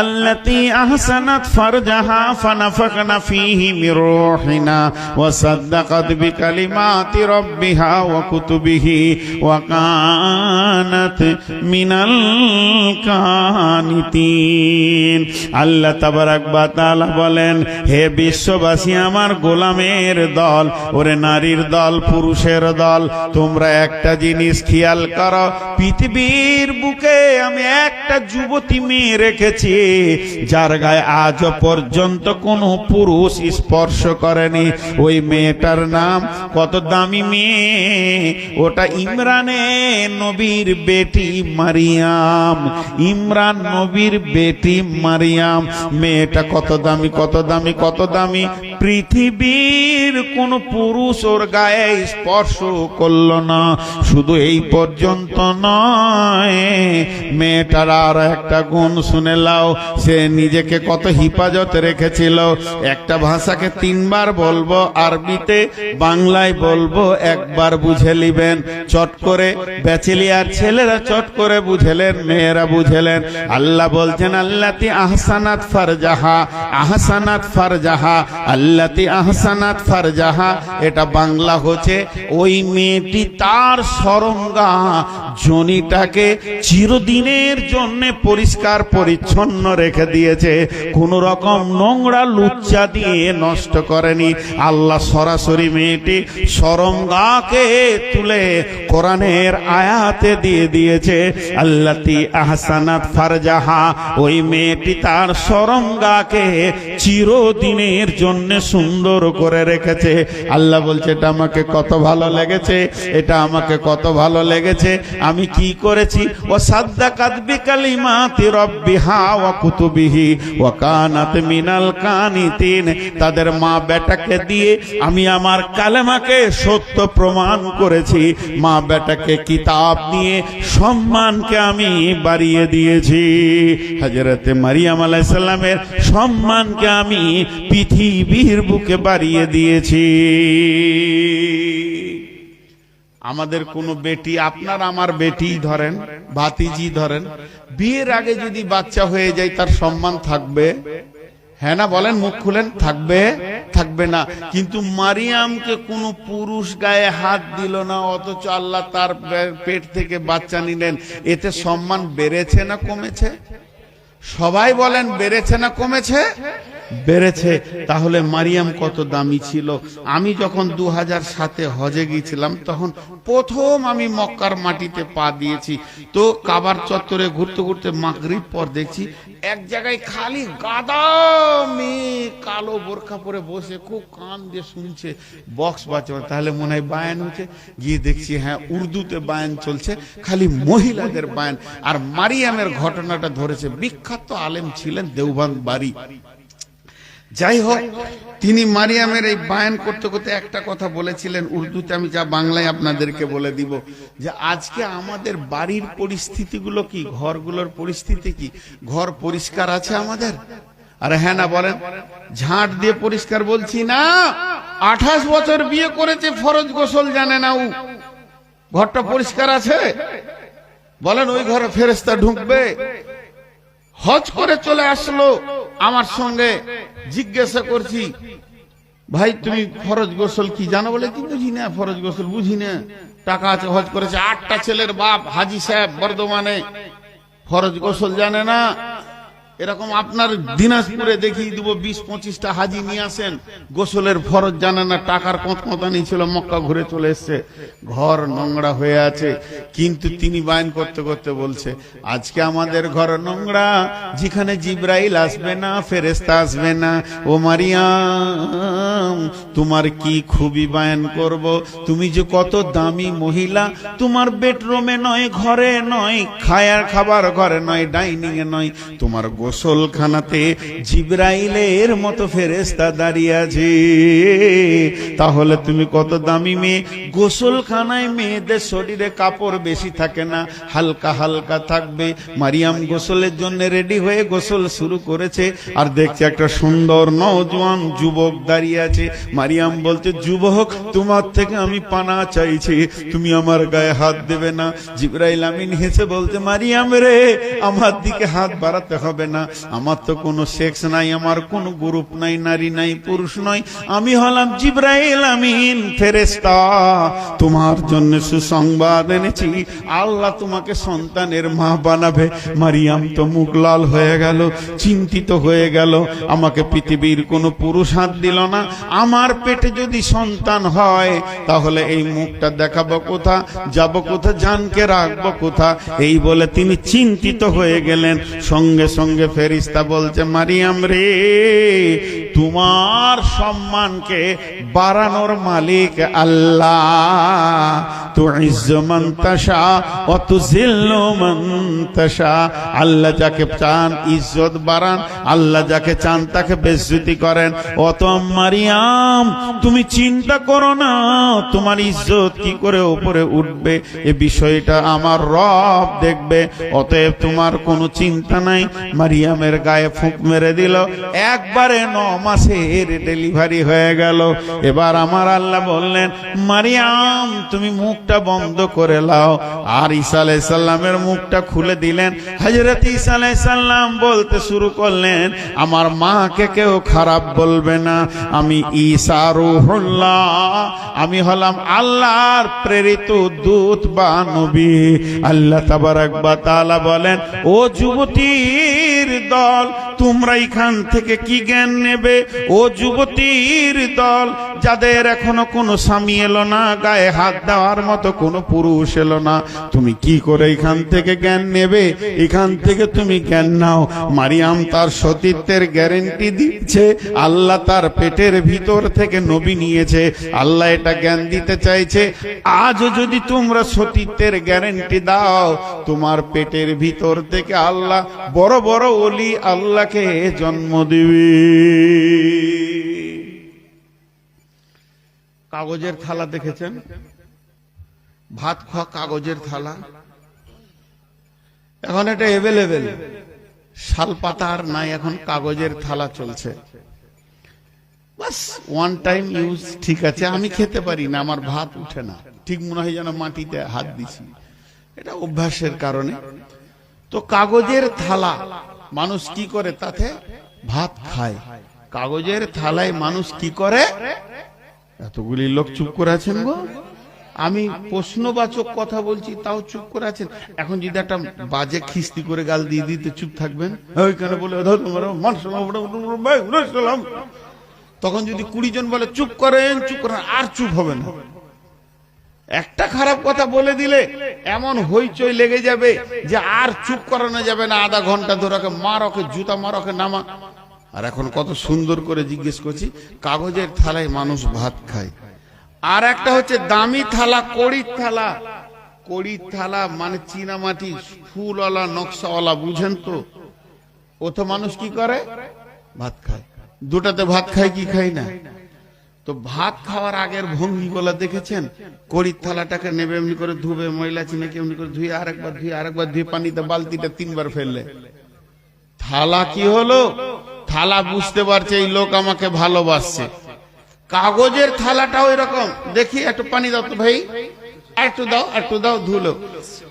আল্লাতী আহসানাত ফারজাহা ফানাফাখনা ফীহি মির রূহিনা ওয়া সাদ্দাকাত বিকালিমাতি রাব্বিহা ওয়া কুতুবিহি ওয়া কানাত মিনাল কানিতিন আল্লাহ তাবারাক ওয়া তাআলা বলেন, হে বিশ্ববাসী, আমার গোলামের দল, ওরে নারীর দল, পুরুষের দল, তোমরা একটা জিনিস খেয়াল করো, পৃথিবীর বুকে আমি একটা যুবতী মেয়ে রেখেছি, যার গায়ে আজ পর্যন্ত কোনো পুরুষ স্পর্শ করেনি। ওই মেয়েটার নাম কত দামি মেয়ে? ওটা ইমরানে নবীর বেটি মারিয়াম। ইমরান নবীর বেটি মারিয়াম। মেয়েটা কত দামি কত দামি কত দামি? পৃথিবীর কোন পুরুষ ওর গায়ে স্পর্শ করল না। শুধু এই পর্যন্ত নয়, মেয়েটার আর একটা গুণ শুনে লাও সে নিজেকে কত হিফাজতে রেখেছিল। একটা ভাষাকে তিনবার বলব, আরবিতে বাংলায় বলব, একবার বুঝে নিবেন। চট করে ব্যাচেলিয়ার ছেলেরা চট করে বুঝেলেন, মেয়েরা বুঝেলেন। আল্লাহ বলছেন, আল্লাতি আহসানাত ফারজাহা আহসানাত ফারজাহা আল্লাতি আহসানাত ফারজাহা এটা বাংলা হচ্ছে ওই মেয়েটি তার সরঙ্গা জনিটাকে চিরদিনের জন্য পরিষ্কার, পরিচ্ছন্ন রেখে দিয়েছে। কোন রকম নোংরা লুচ্চা দিয়ে নষ্ট করেনি। আল্লাহ সরাসরি মেয়েটি সরঙ্গাকে তুলে কোরআনের আয়াতে দিয়ে দিয়েছে। আল্লাতি আহসানাত ফারজাহা, ওই মেয়েটি তার সরঙ্গাকে চিরদিনের জন্য সুন্দর করে রেখেছে। আল্লাহ বলছে, এটা আমাকে কত ভালো লেগেছে, এটা আমাকে কত ভালো লেগেছে আমি কি করেছি? ও সাদ্দা কাদবি কালিমাতি রব্বিহা ওয়া কুতুবিহি ওয়া কানাত মিনাল কানিতিন। তাদের মা বেটাকে দিয়ে আমি আমার কালেমাকে সত্য প্রমাণ করেছি। মা বেটাকে কিতাব নিয়ে সম্মানকে আমি বাড়িয়ে দিয়েছি। হজরতে মারিয়াম আলাইসাল্লামের সম্মানকে আমি পৃথিবীর বুকে বাড়িয়ে দিয়েছি। আমাদের কোনো বেটি, আপনার আমার বেটি ধরেন, ভাতিজি ধরেন, বিয়ের আগে যদি বাচ্চা হয়ে যায়, তার সম্মান থাকবে? হ্যাঁ না বলেন, মুখ খুলেন, থাকবে? থাকবে না। কিন্তু মারিয়ামকে কোনো পুরুষ গায়ে হাত দিল না, অথচ আল্লাহ তার পেট থেকে বাচ্চা নিলেন। এতে সম্মান বেড়েছে না কমেছে? সবাই বলেন, বেড়েছে না কমেছে? বেড়েছে, তাহলে মারিয়াম কত দামি ছিল? আমি যখন দু হাজার সাতে হজে গিয়েছিলাম, তখন প্রথম আমি মক্কার মাটিতে পা দিয়েছি। তো কাবার চত্বরে ঘুরতে ঘুরতে মাগরিব পর দেখছি, এক জায়গায় খালি গাদা মেয়ে কালো বোরখা পরে বসে খুব কান দিয়ে শুনছে বক্স বাজছে। তাহলে মনে হয় বায়ান হচ্ছে গিয়ে দেখছি হ্যাঁ উর্দুতে বায়ান চলছে, খালি মহিলাদের বায়ান। আর মারিয়ামের ঘটনাটা ধরেছে, বিখ্যাত আলেম ছিলেন দেওবান বাড়ি যাই হোক তিনি মারিয়ামের এই বায়ান করতে করতে একটা কথা বলেছিলেন উর্দুতে, আমি যা বাংলায় আপনাদেরকে বলে দিব যে আজকে আমাদের বাড়ির পরিস্থিতিগুলো কি, ঘরগুলোর পরিস্থিতি কি? ঘর পরিষ্কার আছে আমাদের? আরে হ্যাঁ না, বলেন। ঝাঁট দিয়ে পরিষ্কার বলছি না। আঠাশ বছর বিয়ে করেছে ফরজ গোসল জানে না ও। ঘরটা পরিষ্কার আছে? বলেন, ওই ঘরে ফেরেস্তা ঢুকবে? হজ করে চলে আসলো। আমার সঙ্গে জিজ্ঞাসা করছি, ভাই, তুমি ফরজ গোসল কি জানো বলে? কি বুঝি না, ফরজ গোসল বুঝি না। টাকা আছে, হজ করেছে। আটটা ছেলের বাপ হাজি সাহেব বর্ধমানে। ফরজ গোসল জানে না। এরকম আপনার দিনাজপুরে দেখিয়ে দিব, বিশ পঁচিশটা হাজি নিয়ে আসেন। গোসলের ফরজ জানে না, টাকার কতমতানি ছিল, মক্কা ঘুরে চলে এসছে। ঘর নোংরা হয়ে আছে। কিন্তু তিনি বায়ন করতে করতে বলছে, আজকে আমাদের ঘর নোংরা, যেখানে জিব্রাইল আসবে না ফেরেস্তা আসবে না। ও মারিয়াম, তোমার কি খুবই বায়ন করব? তুমি যে কত দামি মহিলা, তোমার বেডরুমে নয়, ঘরে নয়, খায়ার খাবার ঘরে নয় ডাইনিং এ নয়, তোমার গোসল গোসলখানাতে জিব্রাইলের মতো ফেরেস্তা দাঁড়িয়ে আছে। তাহলে তুমি কত দামি মেয়ে? গোসলখানায় মেয়েদের শরীরে কাপড় বেশি থাকে না, হালকা হালকা থাকবে। মারিয়াম গোসলের জন্য রেডি হয়ে গোসল শুরু করেছে। আর দেখছে একটা সুন্দর নজওয়ান যুবক দাঁড়িয়ে আছে। মারিয়াম বলছে, যুবক, তোমার থেকে আমি পানা চাইছি। তুমি আমার গায়ে হাত দেবে না। জিব্রাইল আমিন হেসে বলতে মারিয়াম রে, আমার দিকে হাত বাড়াতে হবে না। আমার তো কোনো সেক্স নাই, আমার কোনো গ্রুপ নাই, নারী নাই, পুরুষ নয়। আমি হলাম জিব্রাইল আমিন ফেরেস্তা তোমার জন্য সুসংবাদ এনেছি। আল্লাহ তোমাকে সন্তানের মা বানাবে। মারিয়াম তো মুখ লাল হয়ে গেল, চিন্তিত হয়ে গেল। আমাকে পৃথিবীর কোনো পুরুষ হাত দিল না। আমার পেটে যদি সন্তান হয়, তাহলে এই মুখটা দেখাবো কোথা, যাব কোথা, জানকে রাখব কোথা? এই বলে তিনি চিন্তিত হয়ে গেলেন। সঙ্গে সঙ্গে ফেরিস্তা বলছে, মারিয়াম রে, তোমার সম্মানকে বাড়ানোর মালিক আল্লাহ। আল্লাহ যাকে চান ইজ্জত বাড়ান, আল্লাহ যাকে চান তাকে বেজ্জতি করেন। অত মারিয়াম, তুমি চিন্তা করো না, তোমার ইজ্জত কি করে উপরে উঠবে? এ বিষয়টা আমার রব দেখবে। অতএব তোমার কোনো চিন্তা নাই। মারিয়ামের গায়ে ফুঁক মেরে দিল। একবারে ন মাসের ডেলিভারি হয়ে গেল। এবার আমার আল্লাহ বললেন, মারিয়াম, তুমি মুখটা বন্ধ করে লাও। আর ঈসা আলাইসাল্লামের মুখটা খুলে দিলেন। হজরত ঈসা আলাইসাল্লাম বলতে শুরু করলেন, আমার মাকে কেউ খারাপ বলবে না। আমি ঈসা রুহুল্লাহ। আমি হলাম আল্লাহর প্রেরিত দূত বা নবী। আল্লাহ তাবারাক বা তাআলা বলেন, ও যুবতীর দল তোমরা এখান থেকে কি জ্ঞান নেবে? ও যুবতীর দল, যাদের এখনও কোনো স্বামী এলো না, গায়ে হাত দেওয়ার মতো কোনো পুরুষ এলো না। তুমি কি করে এখান থেকে জ্ঞান নেবে? এখান থেকে তুমি জ্ঞান নাও। মারিয়াম তার সতীত্বের গ্যারেন্টি দিচ্ছে। আল্লাহ তার পেটের ভিতর থেকে নবী নিয়েছে। আল্লাহ এটা জ্ঞান দিতে চাইছে। আজও যদি তোমরা সতীত্বের গ্যারেন্টি দাও, তোমার পেটের ভিতর থেকে আল্লাহ, বড় বড় অলি আল্লাহকে জন্ম দিবে। কাগজের থালা দেখেছেন? ভাত খাওয়া কাগজের থালা। এখন এটা এভেলেবেল শাল পাতা আর নাই এখন কাগজের থালা চলছে। বাস ওয়ান টাইম ইউজ ঠিক আছে আমি খেতে পারি না আমার ভাত উঠে না। ঠিক মনে হয় যেন মাটিতে হাত দিছি। এটা অভ্যাসের কারণে। তো কাগজের থালা মানুষ কি করে তাতে? ভাত খায়। কাগজের থালায় মানুষ কি করে? এতগুলি লোক চুপ করে আছেন গো? আমি প্রশ্নবাচক কথা বলছি, তাও চুপ করে আছেন। এখন যদি একটা বাজে খিস্তি করে গাল দিয়ে দিতে চুপ থাকবেন? ওইখানে বলে। তখন যদি কুড়ি জন বলে, চুপ করেন চুপ করেন, আর চুপ হবে না। একটা খারাপ কথা বলে দিলে এমন হইচই লেগে যাবে যে আর চুপ করানো যাবে না, আধা ঘণ্টা ধরে মার, ওকে জুতা মার, ওকে নামা। আর এখন কত সুন্দর করে জিজ্ঞেস করছি, কাগজের থালায় মানুষ ভাত খায়। আর একটা হচ্ছে দামি থালা, কড়ির থালা। কড়ির থালা মানে চীনামাটি, ফুলওয়ালা, নকশাওয়ালা, বুঝেন তো? ও তো মানুষ কি করে? ভাত খায়। দুটাতে ভাত খায় কি খায় না? তো ভাত খাওয়ার আগের ভঙ্গিগুলা দেখেছেন? কড়ির থালাটাকে নেবে এমনি করে ধুবে, ময়লা চিনাকে এমনি করে ধুয়ে আরেকবার ধুয়ে আরেকবার ধুয়ে পানিতে বালতিটা তিনবার ফেললে। থালা কি হলো? থালা বুঝতে পারছে এই লোক আমাকে ভালোবাসছে। কাগজের থালাটাও এরকম। দেখি, একটু পানি দাও তো ভাই। একটু দাও একটু দাও, ধুলো।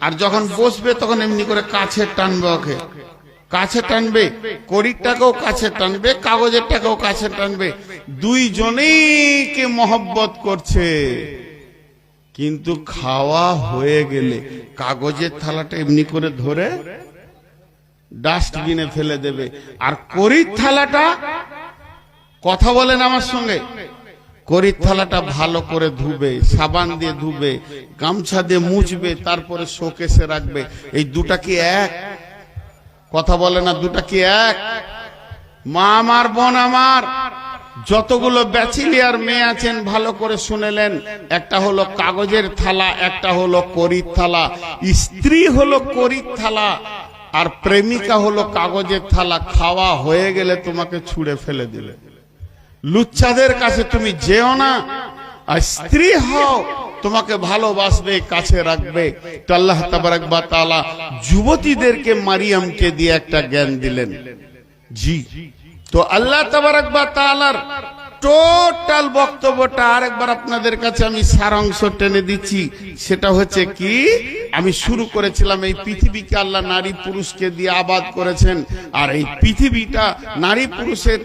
আর যখন বসবে, তখন এমনি করে কাছে টানবে ওকে। কাছে টানবে, কড়িরটাকেও কাছে টানবে, কাগজেরটাকেও কাছে টানবে। দুইজনেই কে মহব্বত করছে। কিন্তু খাওয়া হয়ে গেলে কাগজের থালাটা এমনি করে ধরে ডাস্টবিনে ফেলে দেবে। আর করির থালাটা, কথা বলেন আমার সঙ্গে, করির থালাটা ভালো করে ধুবে, সাবান দিয়ে ধুবে, গামছা দিয়ে মুছবে, তারপরে শোকেসে রাখবে। এই দুটা কি এক? কথা বলে না, দুটা কি এক? মা আমার, বোন আমার যতগুলো ব্যাচিলিয়ার মেয়ে আছেন, ভালো করে শুনেলেন। একটা হলো কাগজের থালা, একটা হলো করির থালা। স্ত্রী হলো করির থালা, আর প্রেমিকা হলো কাগজের থালা। খাওয়া হয়ে গেলে তোমাকে ছুঁড়ে ফেলে দিলে। লুচ্ছাদের কাছে তুমি যেও না, আর স্ত্রী হও, তোমাকে ভালোবাসবে, কাছে রাখবে। তো আল্লাহ তাআলা যুবতীদেরকে মারিয়ামকে দিয়ে একটা জ্ঞান দিলেন। জি। তো আল্লাহ তাবারাক বা তাআলার টোটাল বক্তব্যটা আরেকবার আপনাদের কাছে আমি সারাংশ টেনে দিচ্ছি। সেটা হচ্ছে কি, আমি শুরু করেছিলাম এই পৃথিবীকে আল্লাহ নারী পুরুষকে দিয়ে আবাদ করেছেন। আর এই পৃথিবীটা নারী পুরুষের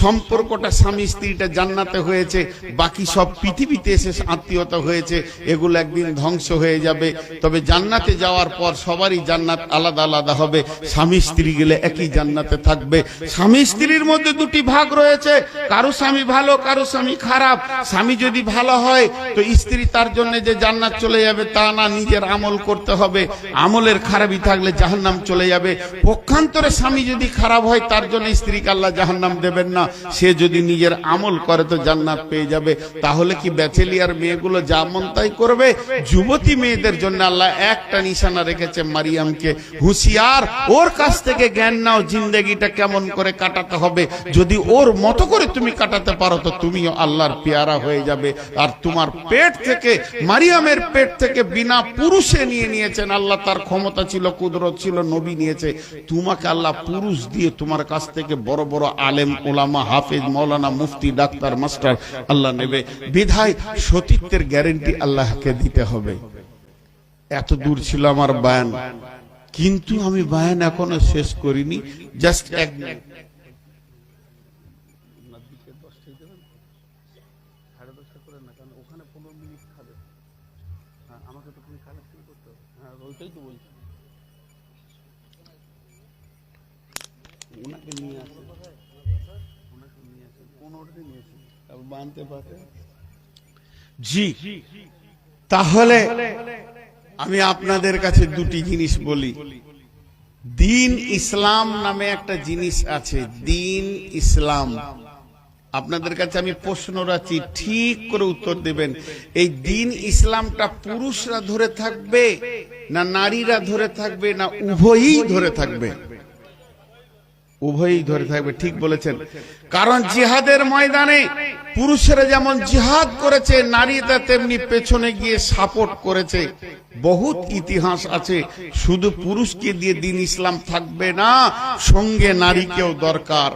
সম্পর্কটা স্বামী স্ত্রীটা জান্নাতে হয়েছে, বাকি সব পৃথিবীতে এসে আত্মীয়তা হয়েছে, এগুলো একদিন ধ্বংস হয়ে যাবে। তবে জান্নাতে যাওয়ার পর সবারই জান্নাত আলাদা আলাদা হবে। স্বামী স্ত্রী গেলে একই জান্নাতে থাকবে। স্বামী স্ত্রীর মধ্যে দুটি ভাগ রয়েছে, কারও স্বামী ভালো, কারও স্বামী খারাপ। স্বামী যদি ভালো হয়, তো স্ত্রী তার জন্য যে জান্নাত চলে যাবে, তা না নিজের আমল করতে হবে। আমলের খারাপই থাকলে জাহান্নাম চলে যাবে। পক্ষান্তরে স্বামী যদি খারাপ হয়, তার জন্য স্ত্রীকে আল্লাহ জাহান্নাম দেবেন না। সে যদি নিজের আমল করে, তো জান্নাত পেয়ে যাবে। তাহলে কি ব্যাচেলিয়ার মেয়েগুলো যা মন তাই করবে? যুবতী মেয়েদের জন্য আল্লাহ একটা নিশানা রেখেছে মারিয়ামকে। হুঁশিয়ার, ওর কাছ থেকে জ্ঞান নাও, জিন্দেগিটা কেমন করে কাটাতে হবে। যদি ওর মতো করে তুমি কাটাতে পারো তো তুমিও আল্লাহর পেয়ারা হয়ে যাবে। আর তোমার পেট থেকে, মারিয়ামের পেট থেকে বিনা পুরুষে নিয়ে নিয়েছেন আল্লাহ, তার ক্ষমতা ছিল, কুদরত ছিল, নবী নিয়েছে। তোমাকে আল্লাহ পুরুষ দিয়ে তোমার কাছ থেকে বড় বড় আলেম, ওলামা, হাফেজ মৌলানা মুফতি, ডাক্তার, মাস্টার আল্লাহ নেবে। বিধায় সতীত্বের গ্যারেন্টি আল্লাহকে দিতে হবে। এত দূর ছিল আমার বায়ান। কিন্তু আমি বায়ান এখনও শেষ করিনি। জাস্ট এক ওনাকে নিয়ে আসে জি, তাহলে আমি আপনাদের কাছে দুটি জিনিস বলি। দিন ইসলাম নামে একটা জিনিস আছে, দিন ইসলাম। আপনাদের কাছে আমি প্রশ্ন রাখছি, ঠিক করে উত্তর দেবেন। এই দিন ইসলামটা পুরুষরা ধরে থাকবে, না নারীরা ধরে থাকবে, না উভয়ই ধরে থাকবে? উভয়ই ধরে থাকবে ঠিক বলেছেন। কারণ জিহাদের ময়দানে পুরুষেরা যেমন জিহাদ করেছে নারীরা তেমনি পেছনে গিয়ে সাপোর্ট করেছে। বহুত ইতিহাস আছে শুধু পুরুষকে দিয়ে দিন ইসলাম থাকবে না সঙ্গে নারীকেও দরকার।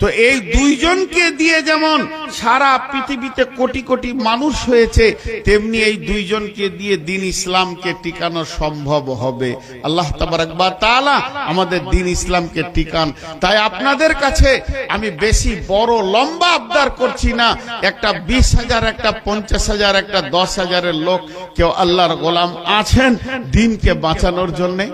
তো এই দুইজনকে দিয়ে যেমন সারা পৃথিবীতে কোটি কোটি মানুষ হয়েছে তেমনি এই দুইজনকে দিয়ে দিন ইসলামকে টিকানো সম্ভব হবে। আল্লাহ তাবারাকবা তাআলা আমাদের দিন ইসলামকে টিকান। তাই আপনাদের কাছে আমি বেশি বড় লম্বা আবদার করছি না। একটা বিশ হাজার একটা পঞ্চাশ হাজার একটা দশ হাজারের লোক কেউ আল্লাহর গোলাম আছেন দিনকে বাঁচানোর জন্যে।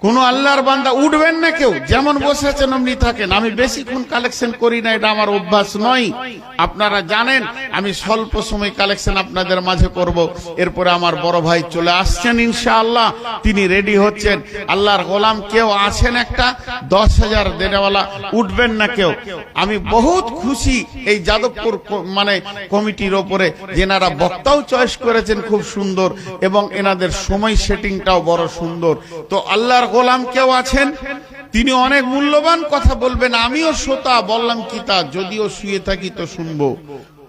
কোন আল্লাহর বান্দা উঠবেন না কেউ। যেমন বসে আছেন, অমনি থাকেন। আমি বেশিক্ষণ কালেকশন করি না, এটা আমার অভ্যাস নয়। আপনারা জানেন, আমি স্বল্প সময় কালেকশন আপনাদের মাঝে করব। এরপরে আমার বড় ভাই চলে আসছেন, ইনশাআল্লাহ। তিনি রেডি হচ্ছেন। আল্লাহর গোলাম কেউ আছেন একটা? দশ হাজার দেনেওয়ালা উঠবেন না কেউ। আমি বহুত খুশি এই যাদবপুর মানে কমিটির ওপরে। যেনারা বক্তাও চয়েস করেছেন, খুব সুন্দর। এবং এনাদের সময় সেটিংটাও বড় সুন্দর। তো আল্লাহর গোলাম কেউ আছেন? তিনি অনেক মূল্যবান কথা বলবেন। আমিও শ্রোতা, বললাম, কি তা? যদিও শুয়ে থাকি তো শুনব।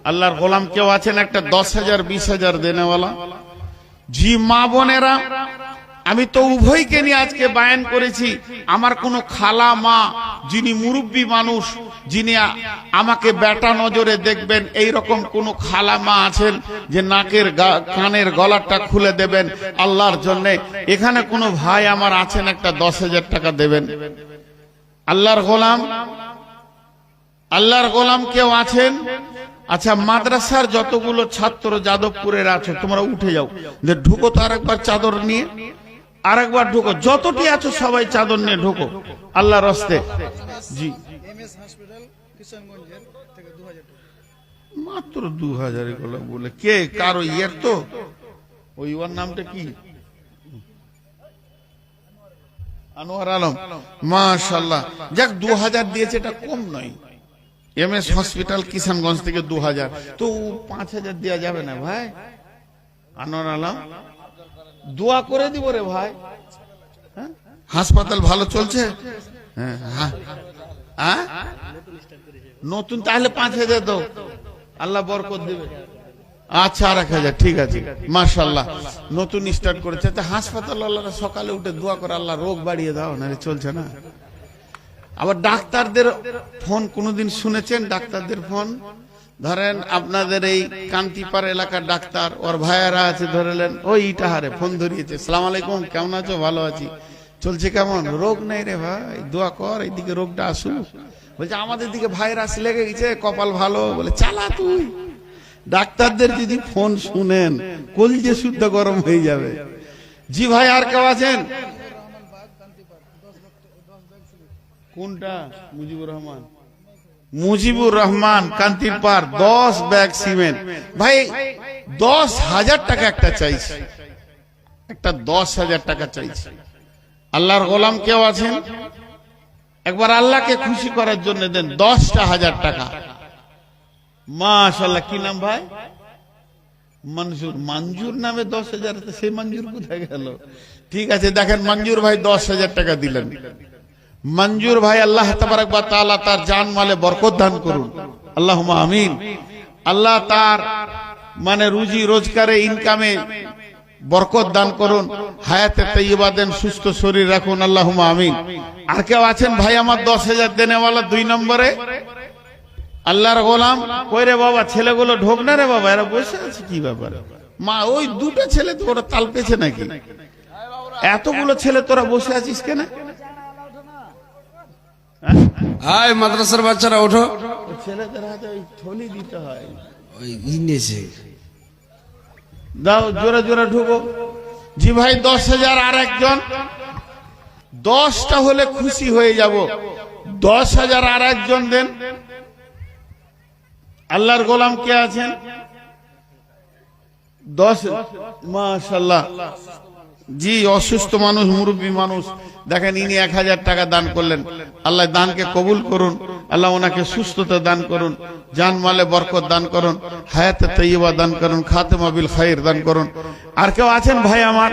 আল্লাহর গোলাম কেউ আছেন? একটা দশ হাজার, বিশ হাজার দেনেওয়ালা। জি, মা বোনেরা, আমি তো উভয়কে নিয়ে আজকে বায়ান করেছি। আমার কোনো খালা, মা যিনি মুরব্বী মানুষ, যিনি আমাকে বেটা নজরে দেখবেন এই রকম কোন খালা মা আছেন যে নাকের কানের গলাটা খুলে দেবেন, আল্লাহর জন্য। এখানে কোনো ভাই আমার আছেন, একটা দশ হাজার টাকা দেবেন। আল্লাহর গোলাম? আল্লাহর গোলাম কেউ আছেন? আচ্ছা মাদ্রাসার যতগুলো ছাত্র যাদবপুরের আছে, তোমরা উঠে যাও। যে ঢুকো তো আরেকবার চাদর নিয়ে। আরেকবার ঢুকো। যতটি আছো সবাই চাদর নিয়ে ঢুকো। আল্লাহর রস্তে। জি। মাত্র দু হাজার বলে। কে? কারও ইয়ের তো? ওই ওর নামটা কি? আনোয়ার আলম। মাশাল্লাহ যাক দু হাজার দিয়েছে এটা কম নয়। এম এস হসপিটাল কিষানগঞ্জ থেকে দু হাজার তো পাঁচ হাজার দেওয়া যাবে না ভাই? আনোয়ার আলম? দোয়া করে দিব রে ভাই। হ্যাঁ? হাসপাতাল ভালো চলছে? হ্যাঁ হ্যাঁ। হ্যাঁ? নতুন তাহলে পাঁচ হাজার দাও। আল্লাহ বরকত দেবে। আচ্ছা আর এক হাজার ঠিক আছে। মার্শাল্লাহ নতুন স্টার্ট করেছে। তা হাসপাতাল আল্লাহরা সকালে উঠে দোয়া করে আল্লাহ রোগ বাড়িয়ে দাও না চলছে না। আবার ডাক্তারদের ফোন কোনোদিন শুনেছেন? ডাক্তারদের ফোন? ধরেন আপনাদের এই কান্তিপাড় এলাকার ডাক্তার, ওর ভাইয়ারা আছে ধরেলেন ওই ইটাহারে ফোন ধরিয়েছে, সালাম আলাইকুম, কেমন আছো? ভালো আছি। চলছে কেমন? রোগ নেই রে ভাই, দোয়া কর, এইদিকে রোগটা আসুক। বলছে, আমাদের দিকে ভাইরাস লেগে গেছে, কপাল ভালো। বলে, চালা তুই। ডাক্তারদের যদি ফোন শুনেন, কলজে শুদ্ধ গরম হয়ে যাবে। জি ভাই, আর কেউ আছেন? কোনটা? মুজিবুর রহমান। মুজিবুর রহমান কান্তির পার দশ ব্যাগ সিমেন্ট। ভাই, দশ হাজার টাকা একটা চাইছে। একটা দশ হাজার টাকা চাইছে। আল্লাহর গোলাম কেউ আছেন? একবার আল্লাহকে খুশি করার জন্য দেন, দশটা হাজার টাকা। মাশাল্লাহ কি নাম ভাই? মনজুর মঞ্জুর নামে দশ হাজার সে মঞ্জুর কোথায় গেল? ঠিক আছে, দেখেন মঞ্জুর ভাই দশ হাজার টাকা দিলেন। মঞ্জুর ভাই আল্লাহ তাবারক তাআলা তার জান মালে বরকত দান করুন। আল্লাহুম্মা আমিন। আল্লাহ তার মানে রুজি রোজগারে ইনকামে বরকত দান করুন। হায়াতে তৈবা দেন, সুস্থ শরীর রাখুন। আল্লাহুম্মা আমিন। আর কেউ আছেন? ভাই, আমার দশ হাজার দেনেওয়ালা দুই নম্বরে। আল্লাহর গোলাম। কই রে বাবা, ছেলেগুলো ঢোক না রে বাবা? এরা বসে আছে কি ব্যাপার? মা, ওই দুটো ছেলে তো ওরা তাল পেছে নাকি? এতগুলো ছেলে তোরা বসে আছিস কেন? আয় মাদ্রাসার বাচ্চারা ওঠো। ছেলেদের হাতে ওই থলি দিতে হয়। ওই নিয়েছে দাও জোরে জোরে ঢুকো। জি ভাই দশ হাজার আর একজন। দশটা হলে খুশি হয়ে যাব। দশ হাজার আর একজন দেন। আল্লাহর গোলাম কে আছেন? দশ মাশাল্লাহ। জি, অসুস্থ মানুষ, মুরব্বী মানুষ। দেখেন, ইনি এক হাজার টাকা দান করলেন। আল্লাহ দানকে কবুল করুন। আল্লাহ ওনাকে সুস্থতা দান করুন। জান মালে বরকত দান করুন। হায়াতে তৈবা দান করুন। খাতেমা বিল খাইর দান করুন। আর কেউ আছেন ভাই আমার?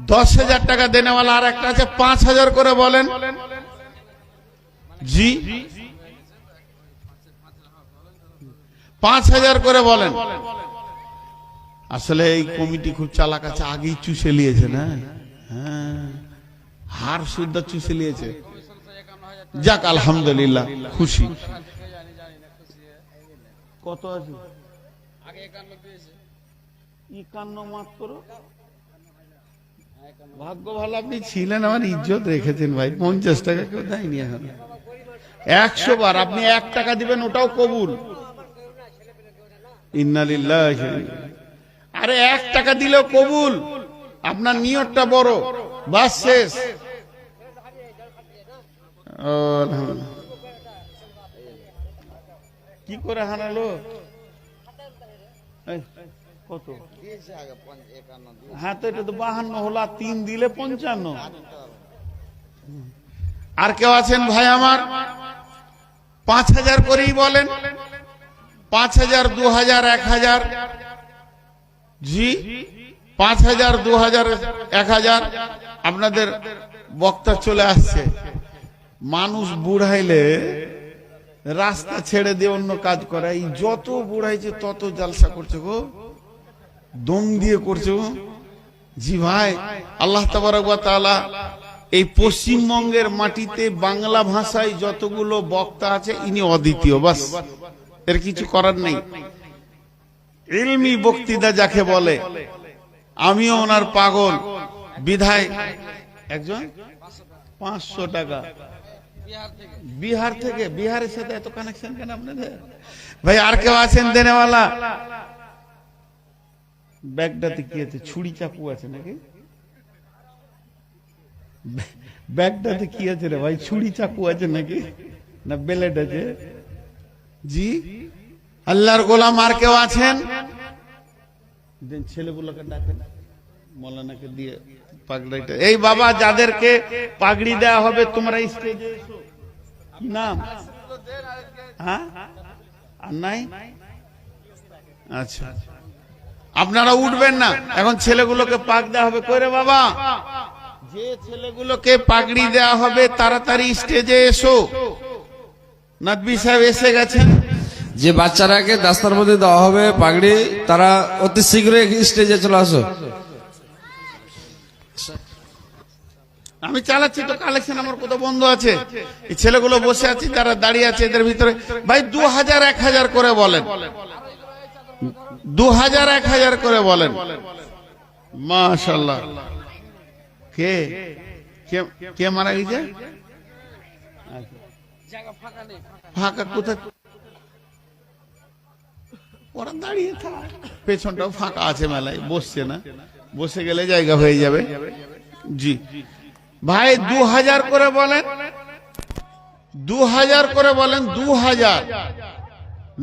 দশ হাজার টাকা দেনেওয়ালা আর একটা আছে, পাঁচ হাজার করে বলেন। জি? পাঁচ হাজার করে বলেন। আসলে এই কমিটি খুব চালাক আছে আগেই চুষে নিয়েছে না? হ্যাঁ। হার সুদ্ধা চুষে নিয়েছে। যাক আলহামদুলিল্লাহ খুশি। কত আছে? একান্ন মাত্র ভাগ্য ভালো আপনি ছিলেন আমার ইজ্জত রেখেছেন ভাই। পঞ্চাশ টাকা কেউ দেয়নি এখন। একশো বার আপনি এক টাকা দিবেন ওটাও কবুল। ইন্নালিল্লাহ আরে এক টাকা দিলেও কবুল। আপনার নিয়তটা বড়। বাস শেষ। কি করে এই, কত? হ্যাঁ তো এটা তো বাহান্ন হলো আর তিন দিলে পঞ্চান্ন। আর কেউ আছেন ভাই আমার? পাঁচ হাজার করেই বলেন। পাঁচ হাজার দু হাজার এক হাজার। জি, পাঁচ হাজার, দু হাজার, এক হাজার, আপনাদের বক্তা চলে আসছে। মানুষ বুড়াইলে রাস্তা ছেড়ে দিয়ে অন্য কাজ করে। এই যত বুড়াইছে, তত জালসা করছে গো। দম দিয়ে করছে গো। জি ভাই, আল্লাহ তালা এই পশ্চিমবঙ্গের মাটিতে বাংলা ভাষায় যতগুলো বক্তা আছে, ইনি অদ্বিতীয়, বাস। এর কিছু করার নেই। ইলমি বক্তৃতা যাকে বলে, আমিও ওনার পাগল। বিধায় একজন? পাঁচশো টাকা। বিহার থেকে, বিহারের সাথে এত কানেকশন কেন আপনাদের? ভাই, আর কেউ আছেন দেনেওয়ালা? ব্যাগটাতে কি আছে? ছুরি চাকু আছে নাকি? ব্যাগ- ব্যাগটাতে কি আছে রে ভাই? ছুরি চাকু আছে নাকি? না বেলেট আছে? জি? আল্লাহর গোলাম আর কেউ আছেন? ছেলেগুলোকে ডাকেন মৌলানাকে দিয়ে পাগড়িটা এই বাবা যাদেরকে পাগড়ি দেওয়া হবে তোমরা স্টেজে কি নাম? হ্যাঁ? আর নাই? আচ্ছা। আপনারা উঠবেন না এখন ছেলেগুলোকে পাক দেওয়া হবে। কই রে বাবা? যে ছেলেগুলোকে পাগড়ি দেওয়া হবে তাড়াতাড়ি স্টেজে এসো। নাদবি সাহেব এসে গেছেন। যে বাচ্চারাকে দাস্তার মধ্যে দেওয়া হবে পাগড়ি, তারা অতি শীঘ্রই স্টেজে চলে আসো। আমি চালাচ্ছি তো কালেকশন আমার কত বন্ধ আছে। এই ছেলেগুলো বসে আছে, যারা দাঁড়িয়ে আছে এদের ভিতরে। ভাই দু হাজার এক হাজার করে বলেন। দু হাজার এক হাজার করে বলেন। মাশাল্লাহ কে? কে- কে মারা গেছে? ফাঁকা কোথায়? ওরা দাঁড়িয়ে থাকে। পেছনটাও ফাঁকা আছে মেলায়, বসছে না। বসে গেলে জায়গা হয়ে যাবে। জি। ভাই দু হাজার করে বলেন। দু হাজার করে বলেন দু হাজার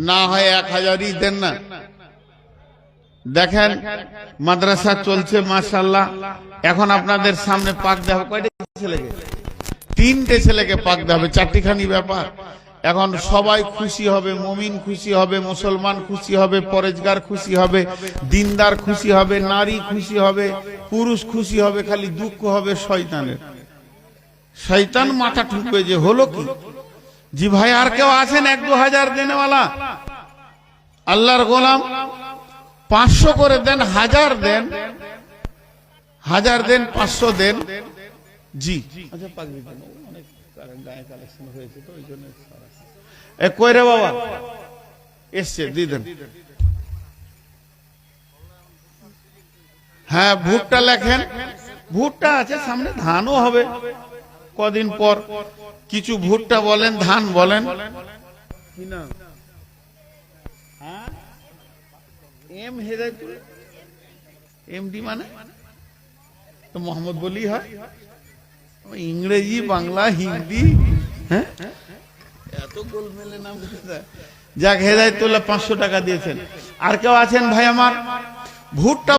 না হয় এক হাজারই দেন না। দেখেন, মাদ্রাসা চলছে মাশাল্লাহ এখন আপনাদের সামনে পাক দেওয়া কয়টা ছেলেকে? তিনটে ছেলেকে পাক দেওয়া হবে। চারটিখানি ব্যাপার। এখন সবাই খুশি হবে, মমিন খুশি হবে, মুসলমান খুশি হবে, পরেজগার খুশি হবে, দিনদার খুশি হবে, নারী খুশি হবে, পুরুষ খুশি হবে, খালি দুঃখ হবে শয়তানের। শয়তান মাথা ঠুকবে যে হলো কি? জি ভাই, আর কেউ আছেন এক দু হাজার দেনেওয়ালা? আল্লাহর গোলাম, পাঁচশো করে দেন, হাজার দেন হাজার দেন, পাঁচশো দেন। জি। আচ্ছা গায়ে কালেকশন হয়েছে তো ওই জন্য এ কই রে বাবা এসছে দিয়ে হ্যাঁ ভুট্টা লেখেন। ভুট্টা আছে সামনে ধানও হবে। কদিন পর কিছু ভুট্টা বলেন ধান বলেন। হ্যাঁ? এম হেদায়তুল এমডি মানে? তো মোহাম্মদ বলি হয়। ইংরেজি, বাংলা, হিন্দি হ্যাঁ? এত গোলমেলে নাম কোথায়? যাক, হেদায়তুল্লাহ পাঁচশো টাকা দিয়েছেন। আর কেউ আছেন ভাই আমার? ভুট্টা